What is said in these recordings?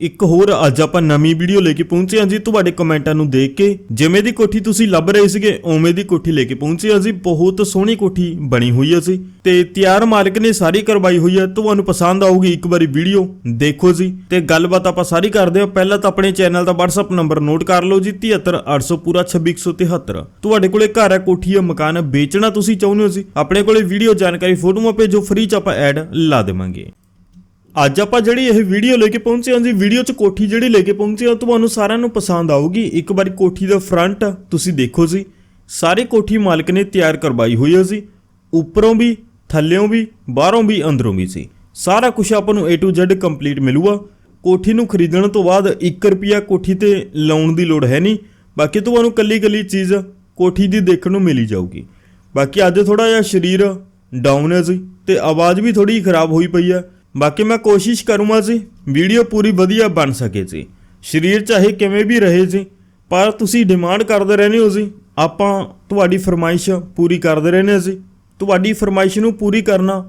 ਇੱਕ ਹੋਰ ਅੱਜ ਆਪਾਂ ਨਵੀਂ ਵੀਡੀਓ ਲੈ ਕੇ ਪਹੁੰਚੇ ਹਾਂ ਜੀ। ਤੁਹਾਡੇ ਕਮੈਂਟਾਂ ਨੂੰ ਦੇਖ ਕੇ ਜਿਵੇਂ ਦੀ ਕੋਠੀ ਤੁਸੀਂ ਲੱਭ ਰਹੇ ਸੀਗੇ, ਉਵੇਂ ਦੀ ਕੋਠੀ ਲੈ ਕੇ ਪਹੁੰਚੇ ਹਾਂ ਜੀ। ਬਹੁਤ ਸੋਹਣੀ ਕੋਠੀ ਬਣੀ ਹੋਈ ਹੈ ਜੀ। ਤੇ ਤਿਆਰ ਮਾਲਕ ਨੇ ਸਾਰੀ ਕਰਵਾਈ ਹੋਈ ਹੈ। ਤੁਹਾਨੂੰ ਪਸੰਦ ਆਊਗੀ ਇੱਕ ਵਾਰੀ ਵੀਡੀਓ, ਦੇਖੋ ਜੀ। ਤੇ ਗੱਲਬਾਤ ਆਪਾਂ ਸਾਰੀ ਕਰਦੇ ਹਾਂ। ਪਹਿਲਾਂ ਤਾਂ ਆਪਣੇ ਚੈਨਲ ਦਾ WhatsApp ਨੰਬਰ ਨੋਟ ਕਰ ਲਓ ਜੀ। 73800 ਪੂਰਾ 26173 ਤੁਹਾਡੇ ਕੋਲੇ ਘਰ ਹੈ ਕੋਠੀ ਹੈ ਮਕਾਨ ਹੈ ਵੇਚਣਾ ਤੁਸੀਂ ਚਾਹੁੰਦੇ ਹੋ ਜੀ। ਆਪਣੇ ਕੋਲੇ ਵੀਡੀਓ ਜਾਣਕਾਰੀ, ਫੋਟੋਆਂ ਭੇਜੋ। ਫ੍ਰੀ ਚ ਆਪਾਂ ਐਡ ਲਾ ਦੇਵਾਂਗੇ। ਅੱਜ ਆਪਾਂ ਜਿਹੜੀ ਇਹ ਵੀਡੀਓ ਲੈ ਕੇ ਪਹੁੰਚੇ ਹਾਂ ਜੀ, ਵੀਡੀਓ 'ਚ ਕੋਠੀ ਜਿਹੜੀ ਲੈ ਕੇ ਪਹੁੰਚੇ ਹਾਂ ਤੁਹਾਨੂੰ ਸਾਰਿਆਂ ਨੂੰ ਪਸੰਦ ਆਊਗੀ। ਇੱਕ ਵਾਰੀ ਕੋਠੀ ਦਾ ਫਰੰਟ ਤੁਸੀਂ ਦੇਖੋ ਜੀ। ਸਾਰੇ ਕੋਠੀ ਮਾਲਕ ਨੇ ਤਿਆਰ ਕਰਵਾਈ ਹੋਈ ਹੈ ਜੀ। ਉੱਪਰੋਂ ਵੀ ਥੱਲਿਓਂ ਵੀ, ਬਾਹਰੋਂ ਵੀ, ਅੰਦਰੋਂ ਵੀ ਸੀ ਸਾਰਾ ਕੁਝ ਆਪਾਂ ਨੂੰ A to Z ਕੰਪਲੀਟ ਮਿਲੂਗਾ। ਕੋਠੀ ਨੂੰ ਖਰੀਦਣ ਤੋਂ ਬਾਅਦ 1 ਰੁਪਿਆ ਕੋਠੀ ਤੇ ਲਾਉਣ ਦੀ ਲੋੜ ਹੈ ਨਹੀਂ। ਬਾਕੀ ਤੁਹਾਨੂੰ ਕੱਲੀ ਕੱਲੀ ਚੀਜ਼ ਕੋਠੀ ਦੀ ਦੇਖਣ ਨੂੰ ਮਿਲੀ ਜਾਊਗੀ। ਬਾਕੀ ਅੱਜ ਥੋੜਾ ਜਿਹਾ ਸਰੀਰ ਡਾਊਨ ਹੈ ਜੀ ਤੇ ਆਵਾਜ਼ ਵੀ ਥੋੜੀ ਖਰਾਬ ਹੋਈ ਪਈ ਹੈ। ਬਾਕੀ ਮੈਂ ਕੋਸ਼ਿਸ਼ ਕਰੂੰਗਾ ਜੀ, ਵੀਡੀਓ ਪੂਰੀ ਵਧੀਆ ਬਣ ਸਕੇ ਜੀ। ਸਰੀਰ ਚਾਹੇ ਕਿਵੇਂ ਵੀ ਰਹੇ ਜੀ, ਪਰ ਤੁਸੀਂ ਡਿਮਾਂਡ ਕਰਦੇ ਰਹਿੰਦੇ ਹੋ ਜੀ। ਆਪਾਂ ਤੁਹਾਡੀ ਫਰਮਾਇਸ਼ ਪੂਰੀ ਕਰਦੇ ਰਹਿੰਦੇ ਹਾਂ ਜੀ। ਤੁਹਾਡੀ ਫਰਮਾਇਸ਼ ਨੂੰ ਪੂਰੀ ਕਰਨਾ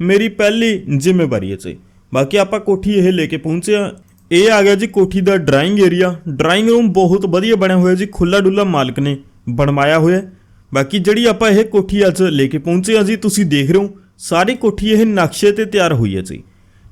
ਮੇਰੀ ਪਹਿਲੀ ਜ਼ਿੰਮੇਵਾਰੀ ਹੈ ਜੀ। ਬਾਕੀ ਆਪਾਂ ਕੋਠੀ ਇਹ ਲੈ ਕੇ ਪਹੁੰਚੇ ਆ ਇਹ ਆ ਗਿਆ ਜੀ ਕੋਠੀ ਦਾ ਡਰਾਇੰਗ ਏਰੀਆ ਡਰਾਇੰਗ ਰੂਮ ਬਹੁਤ ਵਧੀਆ ਬਣਿਆ ਹੋਇਆ ਜੀ। ਖੁੱਲਾ ਡੁੱਲਾ ਮਾਲਕ ਨੇ ਬਣਵਾਇਆ ਹੋਇਆ ਬਾਕੀ ਜਿਹੜੀ ਆਪਾਂ ਇਹ ਕੋਠੀ ਅੱਜ ਲੈ ਕੇ ਪਹੁੰਚੇ ਆ ਜੀ, ਤੁਸੀਂ ਦੇਖ ਰਹੇ ਹੋ, ਸਾਰੀ ਕੋਠੀ ਇਹ ਨਕਸ਼ੇ ਤੇ ਤਿਆਰ ਹੋਈ ਹੈ ਜੀ।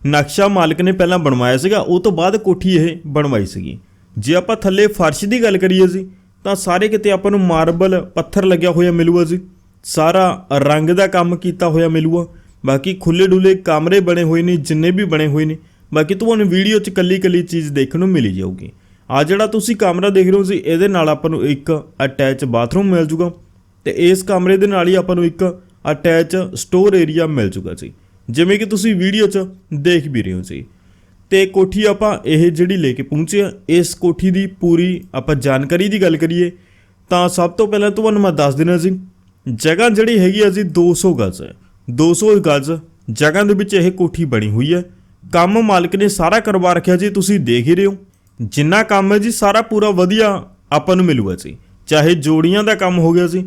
ਨਕਸ਼ਾ ਮਾਲਕ ਨੇ ਪਹਿਲਾਂ ਬਣਵਾਇਆ ਸੀਗਾ, ਉਹ ਤੋਂ ਬਾਅਦ ਕੋਠੀ ਇਹ ਬਣਵਾਈ ਸੀਗੀ। ਜੇ ਆਪਾਂ ਥੱਲੇ ਫਰਸ਼ ਦੀ ਗੱਲ ਕਰੀਏ ਜੀ, ਤਾਂ ਸਾਰੇ ਕਿਤੇ ਆਪਾਂ ਨੂੰ ਮਾਰਬਲ, ਪੱਥਰ ਲੱਗਿਆ ਹੋਇਆ ਮਿਲੂਗਾ ਜੀ। ਸਾਰਾ ਰੰਗ ਦਾ ਕੰਮ ਕੀਤਾ ਹੋਇਆ ਮਿਲੂਗਾ ਬਾਕੀ ਖੁੱਲੇ ਡੁੱਲੇ ਕਮਰੇ ਬਣੇ ਹੋਏ ਨੇ, ਜਿੰਨੇ ਵੀ ਬਣੇ ਹੋਏ ਨੇ। ਬਾਕੀ ਤੁਹਾਨੂੰ ਵੀਡੀਓ 'ਚ ਕੱਲੀ ਕੱਲੀ ਚੀਜ਼ ਦੇਖਣ ਨੂੰ ਮਿਲੀ ਜਾਊਗੀ। ਆ ਜਿਹੜਾ ਤੁਸੀਂ ਕਮਰਾ ਦੇਖ ਰਹੇ ਹੋ ਜੀ, ਇਹਦੇ ਨਾਲ ਆਪਾਂ ਨੂੰ ਇੱਕ ਅਟੈਚ ਬਾਥਰੂਮ ਮਿਲ ਜੂਗਾ ਤੇ ਇਸ ਕਮਰੇ ਦੇ ਨਾਲ ਹੀ ਆਪਾਂ ਨੂੰ ਇੱਕ ਅਟੈਚ ਸਟੋਰ ਏਰੀਆ ਮਿਲ ਜੂਗਾ ਜੀ। ਜਿਵੇਂ ਕਿ ਤੁਸੀਂ ਵੀਡੀਓ 'ਚ ਦੇਖ ਵੀ ਰਹੇ ਹੋ ਜੀ। ਤੇ ਕੋਠੀ ਆਪਾਂ ਇਹ ਜਿਹੜੀ ਲੈ ਕੇ ਪਹੁੰਚੇ ਆ, ਇਸ ਕੋਠੀ ਦੀ ਪੂਰੀ ਆਪਾਂ ਜਾਣਕਾਰੀ ਦੀ ਗੱਲ ਕਰੀਏ, ਤਾਂ ਸਭ ਤੋਂ ਪਹਿਲਾਂ ਤੁਹਾਨੂੰ ਮੈਂ ਦੱਸ ਦੇਣਾ ਜੀ, ਜਗ੍ਹਾ ਜਿਹੜੀ ਹੈਗੀ ਆ ਜੀ 200 ਗਜ਼। ਹੈ 200 ਗਜ਼ ਜਗ੍ਹਾ ਦੇ ਵਿੱਚ ਇਹ ਕੋਠੀ ਬਣੀ ਹੋਈ ਹੈ ਕੰਮ ਮਾਲਕ ਨੇ ਸਾਰਾ ਕਰਵਾ ਰੱਖਿਆ ਜੀ, ਤੁਸੀਂ ਦੇਖ ਹੀ ਰਹੇ ਹੋ। ਜਿੰਨਾ ਕੰਮ ਹੈ ਜੀ, ਸਾਰਾ ਪੂਰਾ ਵਧੀਆ ਆਪਾਂ ਨੂੰ ਮਿਲੂਗਾ ਜੀ। ਚਾਹੇ ਜੋੜੀਆਂ ਦਾ ਕੰਮ ਹੋ ਗਿਆ ਜੀ,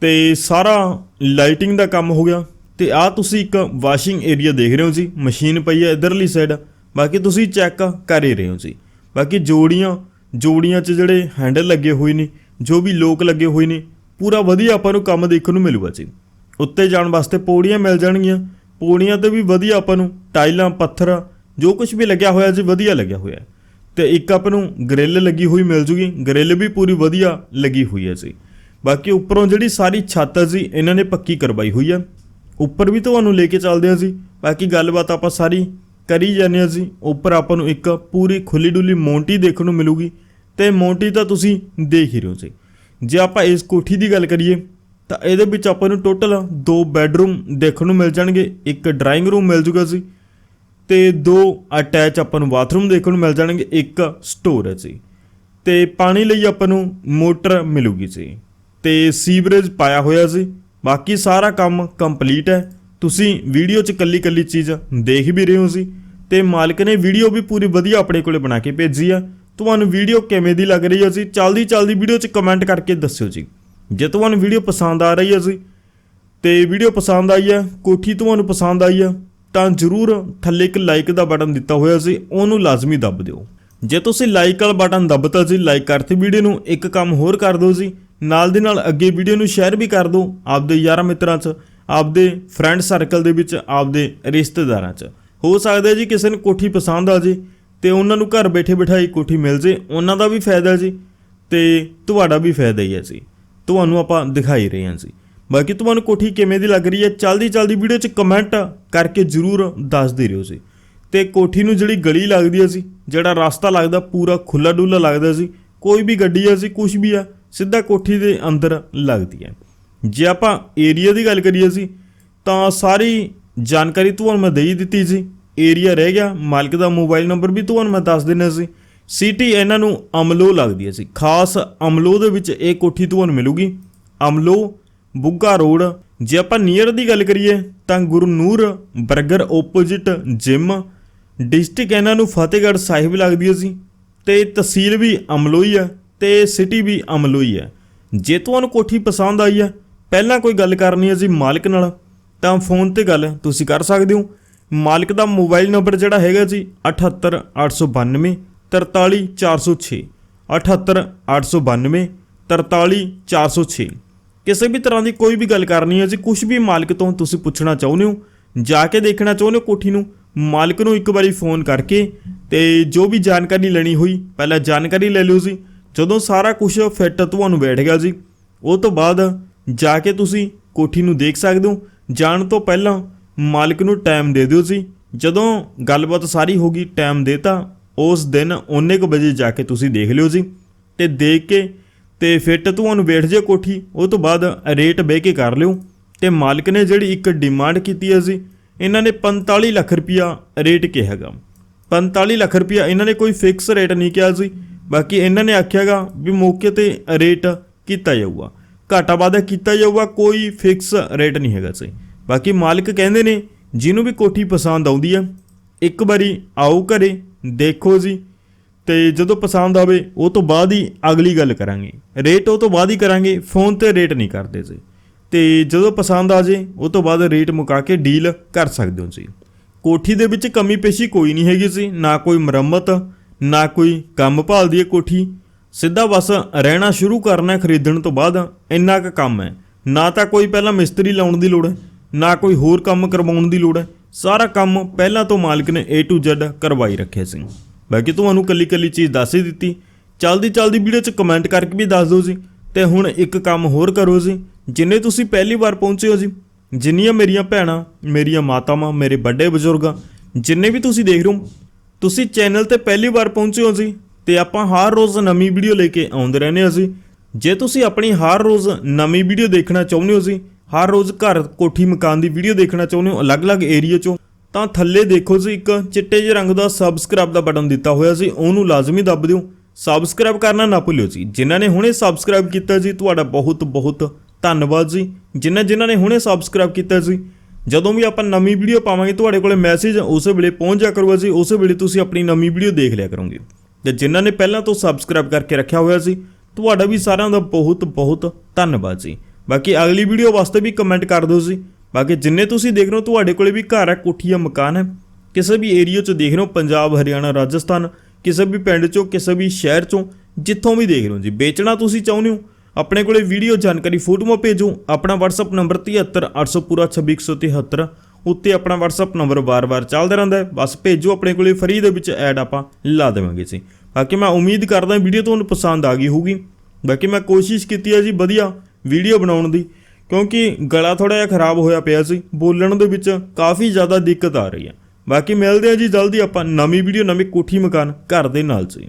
ਤੇ ਸਾਰਾ ਲਾਈਟਿੰਗ ਦਾ ਕੰਮ ਹੋ ਗਿਆ। ਤੇ ਆ ਤੁਸੀਂ ਇੱਕ ਵਾਸ਼ਿੰਗ ਏਰੀਆ ਦੇਖ ਰਹੇ ਹੋ ਜੀ ਮਸ਼ੀਨ ਪਈ ਹੈ ਇਧਰਲੀ ਸਾਈਡ ਬਾਕੀ ਤੁਸੀਂ ਚੈੱਕ ਕਰ ਹੀ ਰਹੇ ਹੋ ਜੀ। ਬਾਕੀ ਜੋੜੀਆਂ ਜੋੜੀਆਂ 'ਚ ਜਿਹੜੇ ਹੈਂਡਲ ਲੱਗੇ ਹੋਏ ਨੇ, ਜੋ ਵੀ ਲੋਕ ਲੱਗੇ ਹੋਏ ਨੇ, ਪੂਰਾ ਵਧੀਆ ਆਪਾਂ ਨੂੰ ਕੰਮ ਦੇਖਣ ਨੂੰ ਮਿਲੂਗਾ ਜੀ। ਉੱਤੇ ਜਾਣ ਵਾਸਤੇ ਪੌੜੀਆਂ ਮਿਲ ਜਾਣਗੀਆਂ। ਪੌੜੀਆਂ ਤੇ ਵੀ ਵਧੀਆ ਆਪਾਂ ਨੂੰ ਟਾਈਲਾਂ, ਪੱਥਰ, ਜੋ ਕੁਝ ਵੀ ਲੱਗਿਆ ਹੋਇਆ ਜੀ, ਵਧੀਆ ਲੱਗਿਆ ਹੋਇਆ ਹੈ। ਤੇ ਇੱਕ ਆਪਾਂ ਨੂੰ ਗ੍ਰਿਲ ਲੱਗੀ ਹੋਈ ਮਿਲ ਜੂਗੀ। ਗ੍ਰਿਲ ਵੀ ਪੂਰੀ ਵਧੀਆ ਲੱਗੀ ਹੋਈ ਹੈ ਜੀ। ਬਾਕੀ ਉੱਪਰੋਂ ਜਿਹੜੀ ਸਾਰੀ ਛੱਤ ਜੀ, ਇਹਨਾਂ ਨੇ ਪੱਕੀ ਕਰਵਾਈ ਹੋਈ ਆ ਉੱਪਰ ਵੀ ਤੁਹਾਨੂੰ ਲੈ ਕੇ ਚੱਲਦੇ ਹਾਂ ਜੀ। ਬਾਕੀ ਗੱਲਬਾਤ ਆਪਾਂ ਸਾਰੀ ਕਰੀ ਜਾਂਦੇ ਹਾਂ ਜੀ। ਉੱਪਰ ਆਪਾਂ ਨੂੰ ਇੱਕ ਪੂਰੀ ਖੁੱਲੀ ਡੁੱਲੀ ਮੌਂਟੀ ਦੇਖਣ ਨੂੰ ਮਿਲੂਗੀ ਤੇ ਮੌਂਟੀ ਤਾਂ ਤੁਸੀਂ ਦੇਖ ਹੀ ਰਹੇ ਹੋ ਜੀ। ਜੇ ਆਪਾਂ ਇਸ ਕੋਠੀ ਦੀ ਗੱਲ ਕਰੀਏ, ਤਾਂ ਇਹਦੇ ਵਿੱਚ ਆਪਾਂ ਨੂੰ ਟੋਟਲ ਦੋ ਬੈੱਡਰੂਮ ਦੇਖਣ ਨੂੰ ਮਿਲ ਜਾਣਗੇ, ਇੱਕ ਡਰਾਇੰਗ ਰੂਮ ਮਿਲ ਜੂਗਾ ਜੀ ਤੇ ਦੋ ਅਟੈਚ ਆਪਾਂ ਨੂੰ ਬਾਥਰੂਮ ਦੇਖਣ ਨੂੰ ਮਿਲ ਜਾਣਗੇ, ਇੱਕ ਸਟੋਰ ਹੈ ਜੀ। ਤੇ ਪਾਣੀ ਲਈ ਆਪਾਂ ਨੂੰ ਮੋਟਰ ਮਿਲੂਗੀ ਜੀ। ਤੇ ਸੀਵਰੇਜ ਪਾਇਆ ਹੋਇਆ ਸੀ ਬਾਕੀ ਸਾਰਾ ਕੰਮ ਕੰਪਲੀਟ ਹੈ। ਤੁਸੀਂ ਵੀਡੀਓ 'ਚ ਕੱਲੀ ਕੱਲੀ ਚੀਜ਼ ਦੇਖ ਵੀ ਰਹੇ ਹੋ ਸੀ ਤੇ ਮਾਲਕ ਨੇ ਵੀਡੀਓ ਵੀ ਪੂਰੀ ਵਧੀਆ ਆਪਣੇ ਕੋਲੇ ਬਣਾ ਕੇ ਭੇਜੀ ਆ। ਤੁਹਾਨੂੰ ਵੀਡੀਓ ਕਿਵੇਂ ਦੀ ਲੱਗ ਰਹੀ ਹੈ ਜੀ, ਚਲਦੀ ਚਲਦੀ ਵੀਡੀਓ 'ਚ ਕਮੈਂਟ ਕਰਕੇ ਦੱਸਿਓ ਜੀ। ਜੇ ਤੁਹਾਨੂੰ ਵੀਡੀਓ ਪਸੰਦ ਆ ਰਹੀ ਹੈ ਜੀ, ਤੇ ਵੀਡੀਓ ਪਸੰਦ ਆਈ ਹੈ, ਕੋਠੀ ਤੁਹਾਨੂੰ ਪਸੰਦ ਆਈ ਹੈ, ਤਾਂ ਜਰੂਰ ਥੱਲੇ ਇੱਕ ਲਾਈਕ ਦਾ ਬਟਨ ਦਿੱਤਾ ਹੋਇਆ ਸੀ, ਉਹਨੂੰ ਲਾਜ਼ਮੀ ਦੱਬ ਦਿਓ। ਜੇ ਤੁਸੀਂ ਲਾਈਕ ਵਾਲਾ ਬਟਨ ਦੱਬਤਾ ਜੀ ਲਾਈਕ ਕਰਤੀ ਵੀਡੀਓ ਨੂੰ, ਇੱਕ ਕੰਮ ਹੋਰ ਕਰ ਦਿਓ ਜੀ। ਨਾਲ ਦੇ ਨਾਲ ਅੱਗੇ ਵੀਡੀਓ ਨੂੰ ਸ਼ੇਅਰ ਵੀ ਕਰ ਦਿਓ ਆਪਦੇ ਯਾਰਾਂ ਮਿੱਤਰਾਂ 'ਚ, ਆਪਦੇ ਫਰੈਂਡ ਸਰਕਲ ਦੇ ਵਿੱਚ, ਆਪਦੇ ਰਿਸ਼ਤੇਦਾਰਾਂ 'ਚ। ਹੋ ਸਕਦਾ ਜੀ ਕਿਸੇ ਨੂੰ ਕੋਠੀ ਪਸੰਦ ਆ ਜੇ ਤੇ ਉਹਨਾਂ ਨੂੰ ਘਰ ਬੈਠੇ ਬਿਠਾਈ ਕੋਠੀ ਮਿਲ ਜੇ, ਉਹਨਾਂ ਦਾ ਵੀ ਫਾਇਦਾ ਜੀ ਤੇ ਤੁਹਾਡਾ ਵੀ ਫਾਇਦਾ ਹੀ ਹੈ ਜੀ। ਤੁਹਾਨੂੰ ਆਪਾਂ ਦਿਖਾਈ ਰਹੇ ਹਾਂ ਜੀ। ਬਾਕੀ ਤੁਹਾਨੂੰ ਕੋਠੀ ਕਿਵੇਂ ਦੀ ਲੱਗ ਰਹੀ ਹੈ, ਚਲਦੀ ਚਲਦੀ ਵੀਡੀਓ 'ਚ ਕਮੈਂਟ ਕਰਕੇ ਜਰੂਰ ਦੱਸ ਦੱਸਦੇ ਰਹੋ ਜੀ। ਤੇ ਕੋਠੀ ਨੂੰ ਜਿਹੜੀ ਗਲੀ ਲੱਗਦੀ ਹੈ ਜੀ, ਜਿਹੜਾ ਰਸਤਾ ਲੱਗਦਾ, ਪੂਰਾ ਖੁੱਲਾ ਡੁੱਲਾ ਲੱਗਦਾ ਸੀ ਕੋਈ ਵੀ ਗੱਡੀ ਆ ਸੀ ਕੁਝ ਵੀ ਆ ਸਿੱਧਾ ਕੋਠੀ ਦੇ ਅੰਦਰ ਲੱਗਦੀ ਹੈ ਜੇ ਆਪਾਂ ਏਰੀਆ ਦੀ ਗੱਲ ਕਰੀਏ ਸੀ ਤਾਂ ਸਾਰੀ ਜਾਣਕਾਰੀ ਤੁਹਾਨੂੰ ਮੈਂ ਦੇ ਦਿੱਤੀ ਸੀ। ਏਰੀਆ ਰਹਿ ਗਿਆ, ਮਾਲਕ ਦਾ ਮੋਬਾਈਲ ਨੰਬਰ ਵੀ ਤੁਹਾਨੂੰ ਮੈਂ ਦੱਸ ਦਿੰਨਾ ਸੀ। ਸਿਟੀ ਇਹਨਾਂ ਨੂੰ ਅਮਲੋ ਲੱਗਦੀ ਹੈ ਸੀ। ਖਾਸ ਅਮਲੋ ਦੇ ਵਿੱਚ ਇਹ ਕੋਠੀ ਤੁਹਾਨੂੰ ਮਿਲੂਗੀ। ਅਮਲੋ ਬੁੱਗਾ ਰੋਡ। ਜੇ ਆਪਾਂ ਨੀਅਰ ਦੀ ਗੱਲ ਕਰੀਏ, ਤਾਂ Gurnoor burger opposite gym district ਇਹਨਾਂ ਨੂੰ ਫਤਿਹਗੜ੍ਹ ਸਾਹਿਬ ਲੱਗਦੀ ਹੈ ਸੀ। ਤੇ ਤਹਿਸੀਲ ਵੀ ਅਮਲੋਈ ਆ ਤੇ ਸਿਟੀ ਵੀ ਅਮਲੋਈ ਹੈ। ਜੇ ਤੁਹਾਨੂੰ ਕੋਠੀ ਪਸੰਦ ਆਈ ਹੈ, ਪਹਿਲਾਂ ਕੋਈ ਗੱਲ ਕਰਨੀ ਹੈ ਜੀ ਮਾਲਕ ਨਾਲ, ਤਾਂ ਫੋਨ ਤੇ ਗੱਲ ਤੁਸੀਂ ਕਰ ਸਕਦੇ ਹੋ। ਮਾਲਕ ਦਾ ਮੋਬਾਈਲ ਨੰਬਰ ਜਿਹੜਾ ਹੈਗਾ ਜੀ 78892 43406 78892 43406 ਕਿਸੇ ਵੀ ਤਰ੍ਹਾਂ ਦੀ ਕੋਈ ਵੀ ਗੱਲ ਕਰਨੀ ਹੈ ਜੀ ਕੁਝ ਵੀ ਮਾਲਕ ਤੋਂ ਤੁਸੀਂ ਪੁੱਛਣਾ ਚਾਹੁੰਦੇ ਹੋ, ਜਾ ਕੇ ਦੇਖਣਾ ਚਾਹੁੰਦੇ ਹੋ ਕੋਠੀ ਨੂੰ, ਮਾਲਕ ਨੂੰ ਇੱਕ ਵਾਰੀ ਫੋਨ ਕਰਕੇ ਤੇ ਜੋ ਵੀ ਜਾਣਕਾਰੀ ਲੈਣੀ ਹੋਈ, ਪਹਿਲਾਂ ਜਾਣਕਾਰੀ ਲੈ ਲਿਓ ਜੀ। ਜਦੋਂ ਸਾਰਾ ਕੁਝ ਫਿੱਟ ਤੁਹਾਨੂੰ ਬੈਠ ਗਿਆ ਜੀ ਉਹ ਤੋਂ ਬਾਅਦ ਜਾ ਕੇ ਤੁਸੀਂ ਕੋਠੀ ਨੂੰ ਦੇਖ ਸਕਦੇ ਹੋ। ਜਾਣ ਤੋਂ ਪਹਿਲਾਂ ਮਾਲਕ ਨੂੰ ਟਾਈਮ ਦੇ ਦਿਓ ਜੀ ਜਦੋਂ ਗੱਲਬਾਤ ਸਾਰੀ ਹੋ ਗਈ ਟਾਈਮ ਦੇਤਾ, ਉਸ ਦਿਨ ਉਹਨੇ ਕੁ ਵਜੇ ਜਾ ਕੇ ਤੁਸੀਂ ਦੇਖ ਲਿਓ ਜੀ ਤੇ ਦੇਖ ਕੇ ਤੇ ਫਿੱਟ ਤੁਹਾਨੂੰ ਬੈਠ ਜੇ ਕੋਠੀ, ਉਹ ਤੋਂ ਬਾਅਦ ਰੇਟ ਬਹਿ ਕੇ ਕਰ ਲਿਓ। ਤੇ ਮਾਲਕ ਨੇ ਜਿਹੜੀ ਇੱਕ ਡਿਮਾਂਡ ਕੀਤੀ ਹੈ ਜੀ, ਇਹਨਾਂ ਨੇ 45 ਲੱਖ ਰੁਪਿਆ ਰੇਟ ਕਿਹਾ ਹੈਗਾ। 45 ਲੱਖ ਰੁਪਿਆ ਇਹਨਾਂ ਨੇ ਕੋਈ ਫਿਕਸ ਰੇਟ ਨਹੀਂ ਕਿਹਾ ਸੀ। ਬਾਕੀ ਇਹਨਾਂ ਨੇ ਆਖਿਆਗਾ ਵੀ ਮੌਕੇ ਤੇ ਰੇਟ ਕੀਤਾ ਜਾਊਗਾ। ਘਾਟਾ ਵਾਧਾ ਕੀਤਾ ਜਾਊਗਾ, ਕੋਈ ਫਿਕਸ ਰੇਟ ਨਹੀਂ ਹੈਗਾ ਸੀ ਬਾਕੀ ਮਾਲਕ ਕਹਿੰਦੇ ਨੇ, ਜਿਹਨੂੰ ਵੀ ਕੋਠੀ ਪਸੰਦ ਆਉਂਦੀ ਆ, ਇੱਕ ਵਾਰੀ ਆਓ ਘਰੇ, ਦੇਖੋ ਜੀ। ਤੇ ਜਦੋਂ ਪਸੰਦ ਆਵੇ, ਉਹ ਤੋਂ ਬਾਅਦ ਹੀ ਅਗਲੀ ਗੱਲ ਕਰਾਂਗੇ। ਰੇਟ ਉਹ ਤੋਂ ਬਾਅਦ ਹੀ ਕਰਾਂਗੇ ਫੋਨ ਤੇ ਰੇਟ ਨਹੀਂ ਕਰਦੇ ਜੀ। ਤੇ ਜਦੋਂ ਪਸੰਦ ਆ ਜੇ, ਉਹ ਤੋਂ ਬਾਅਦ ਰੇਟ ਮੁਕਾ ਕੇ ਡੀਲ ਕਰ ਸਕਦੇ ਹੋ ਜੀ। ਕੋਠੀ ਦੇ ਵਿੱਚ ਕਮੀ ਪੇਸ਼ੀ ਕੋਈ ਨਹੀਂ ਹੈਗੀ ਸੀ ਨਾ ਕੋਈ ਮੁਰੰਮਤ ਨਾ ਕੋਈ ਕੰਮ ਭਾਲਦੀ ਹੈ ਕੋਠੀ। ਸਿੱਧਾ ਬਸ ਰਹਿਣਾ ਸ਼ੁਰੂ ਕਰਨਾ ਖਰੀਦਣ ਤੋਂ ਬਾਅਦ, ਇੰਨਾ ਕੁ ਕੰਮ ਹੈ ਨਾ ਤਾਂ ਕੋਈ ਪਹਿਲਾਂ ਮਿਸਤਰੀ ਲਾਉਣ ਦੀ ਲੋੜ ਹੈ ਨਾ ਕੋਈ ਹੋਰ ਕੰਮ ਕਰਵਾਉਣ ਦੀ ਲੋੜ ਹੈ ਸਾਰਾ ਕੰਮ ਪਹਿਲਾਂ ਤੋਂ ਮਾਲਕ ਨੇ A to Z ਕਰਵਾਈ ਰੱਖਿਆ ਸੀ। ਬਾਕੀ ਤੁਹਾਨੂੰ ਕੱਲੀ ਕੱਲੀ ਚੀਜ਼ ਦੱਸ ਹੀ ਦਿੱਤੀ। ਚਲਦੀ ਚਲਦੀ ਵੀਡੀਓ 'ਚ ਕਮੈਂਟ ਕਰਕੇ ਵੀ ਦੱਸ ਦਿਓ ਜੀ। ਤੇ ਹੁਣ ਇੱਕ ਕੰਮ ਹੋਰ ਕਰੋ ਜੀ। ਜਿੰਨੇ ਤੁਸੀਂ ਪਹਿਲੀ ਵਾਰ ਪਹੁੰਚੇ ਹੋ ਜੀ, ਜਿੰਨੀਆਂ ਮੇਰੀਆਂ ਭੈਣਾਂ, ਮੇਰੀਆਂ ਮਾਤਾਵਾਂ, ਮੇਰੇ ਵੱਡੇ ਬਜ਼ੁਰਗਾਂ, ਜਿੰਨੇ ਵੀ ਤੁਸੀਂ ਦੇਖ ਰਹੇ ਹੋ ਤੁਸੀਂ ਚੈਨਲ ਤੇ ਪਹਿਲੀ ਵਾਰ ਪਹੁੰਚੇ ਹੋ ਜੀ, ਤੇ ਆਪਾਂ ਹਰ ਰੋਜ਼ ਨਵੀਂ ਵੀਡੀਓ ਲੈ ਕੇ ਆਉਂਦੇ ਰਹਿੰਦੇ ਹਾਂ ਜੀ। ਜੇ ਤੁਸੀਂ ਆਪਣੀ ਹਰ ਰੋਜ਼ ਨਵੀਂ ਵੀਡੀਓ ਦੇਖਣਾ ਚਾਹੁੰਦੇ ਹੋ ਜੀ, ਹਰ ਰੋਜ਼ ਘਰ ਕੋਠੀ ਮਕਾਨ ਦੀ ਵੀਡੀਓ ਦੇਖਣਾ ਚਾਹੁੰਦੇ ਹੋ ਅਲੱਗ-ਅਲੱਗ ਏਰੀਆ 'ਚੋਂ, ਤਾਂ ਥੱਲੇ ਦੇਖੋ ਜੀ, ਇੱਕ ਚਿੱਟੇ ਜਿਹੇ ਰੰਗ ਦਾ ਸਬਸਕ੍ਰਾਈਬ ਦਾ ਬਟਨ ਦਿੱਤਾ ਹੋਇਆ ਸੀ ਉਹਨੂੰ ਲਾਜ਼ਮੀ ਦੱਬ ਦਿਓ। ਸਬਸਕ੍ਰਾਈਬ ਕਰਨਾ ਨਾ ਭੁੱਲਿਓ ਜੀ। ਜਿਨ੍ਹਾਂ ਨੇ ਹੁਣੇ ਸਬਸਕ੍ਰਾਈਬ ਕੀਤਾ ਜੀ, ਤੁਹਾਡਾ ਬਹੁਤ ਬਹੁਤ ਧੰਨਵਾਦ ਜੀ। ਜਿਨ੍ਹਾਂ ਜਿਨ੍ਹਾਂ ਨੇ ਹੁਣੇ ਸਬਸਕ੍ਰਾਈਬ ਕੀਤਾ ਜੀ ਜਦੋਂ ਵੀ ਆਪਾਂ ਨਵੀਂ ਵੀਡੀਓ ਪਾਵਾਂਗੇ, ਤੁਹਾਡੇ ਕੋਲੇ ਮੈਸੇਜ ਉਸੇ ਵੇਲੇ ਪਹੁੰਚ ਜਾ ਕਰੂਗਾ ਜੀ। ਉਸੇ ਵੇਲੇ ਤੁਸੀਂ ਆਪਣੀ ਨਵੀਂ ਵੀਡੀਓ ਦੇਖ ਲਿਆ ਕਰੋਗੇ। ਤੇ ਜਿਨ੍ਹਾਂ ਨੇ ਪਹਿਲਾਂ ਤੋਂ ਸਬਸਕ੍ਰਾਈਬ ਕਰਕੇ ਰੱਖਿਆ ਹੋਇਆ ਸੀ, ਤੁਹਾਡਾ ਵੀ ਸਾਰਿਆਂ ਦਾ ਬਹੁਤ ਬਹੁਤ ਧੰਨਵਾਦ ਜੀ। ਬਾਕੀ ਅਗਲੀ ਵੀਡੀਓ ਵਾਸਤੇ ਵੀ ਕਮੈਂਟ ਕਰ ਦਿਓ ਜੀ। ਬਾਕੀ ਜਿੰਨੇ ਤੁਸੀਂ ਦੇਖ ਰਹੇ ਹੋ, ਤੁਹਾਡੇ ਕੋਲੇ ਵੀ ਘਰ ਹੈ ਕੋਠੀ ਹੈ ਮਕਾਨ ਹੈ ਕਿਸੇ ਵੀ ਏਰੀਆ 'ਚ ਦੇਖ ਰਹੇ ਹੋ, ਪੰਜਾਬ, ਹਰਿਆਣਾ, ਰਾਜਸਥਾਨ, ਕਿਸੇ ਵੀ ਪਿੰਡ 'ਚੋਂ, ਕਿਸੇ ਵੀ ਸ਼ਹਿਰ 'ਚੋਂ, ਜਿੱਥੋਂ ਵੀ ਦੇਖ ਰਹੇ ਹੋ ਜੀ। ਵੇਚਣਾ ਤੁਸੀਂ ਚਾਹੁੰਦੇ ਹੋ ਆਪਣੇ ਕੋਲੇ ਵੀਡੀਓ ਜਾਣਕਾਰੀ ਫੋਟੋਆਂ ਭੇਜੋ। ਆਪਣਾ WhatsApp ਨੰਬਰ 73800 ਪੂਰਾ 26173 ਉੱਤੇ ਆਪਣਾ WhatsApp ਨੰਬਰ ਵਾਰ-ਵਾਰ ਚੱਲਦਾ ਰਹਿੰਦਾ ਹੈ। ਬਸ ਭੇਜੋ, ਆਪਣੇ ਕੋਲੇ ਫਰੀ ਦੇ ਵਿੱਚ ਐਡ ਆਪਾਂ ਲਾ ਦੇਵਾਂਗੇ ਜੀ। ਬਾਕੀ ਮੈਂ ਉਮੀਦ ਕਰਦਾ ਵੀਡੀਓ ਤੁਹਾਨੂੰ ਪਸੰਦ ਆ ਗਈ ਹੋਊਗੀ। ਬਾਕੀ ਮੈਂ ਕੋਸ਼ਿਸ਼ ਕੀਤੀ ਹੈ ਜੀ ਵਧੀਆ ਵੀਡੀਓ ਬਣਾਉਣ ਦੀ, ਕਿਉਂਕਿ ਗਲਾ ਥੋੜਾ ਜਿਹਾ ਖਰਾਬ ਹੋਇਆ ਪਿਆ ਸੀ। ਬੋਲਣ ਦੇ ਵਿੱਚ ਕਾਫੀ ਜ਼ਿਆਦਾ ਦਿੱਕਤ ਆ ਰਹੀ ਹੈ। ਬਾਕੀ ਮਿਲਦੇ ਆ ਜੀ ਜਲਦੀ ਆਪਾਂ ਨਵੀਂ ਵੀਡੀਓ, ਨਵੀਂ ਕੋਠੀ ਮਕਾਨ ਘਰ ਦੇ ਨਾਲ ਜੀ।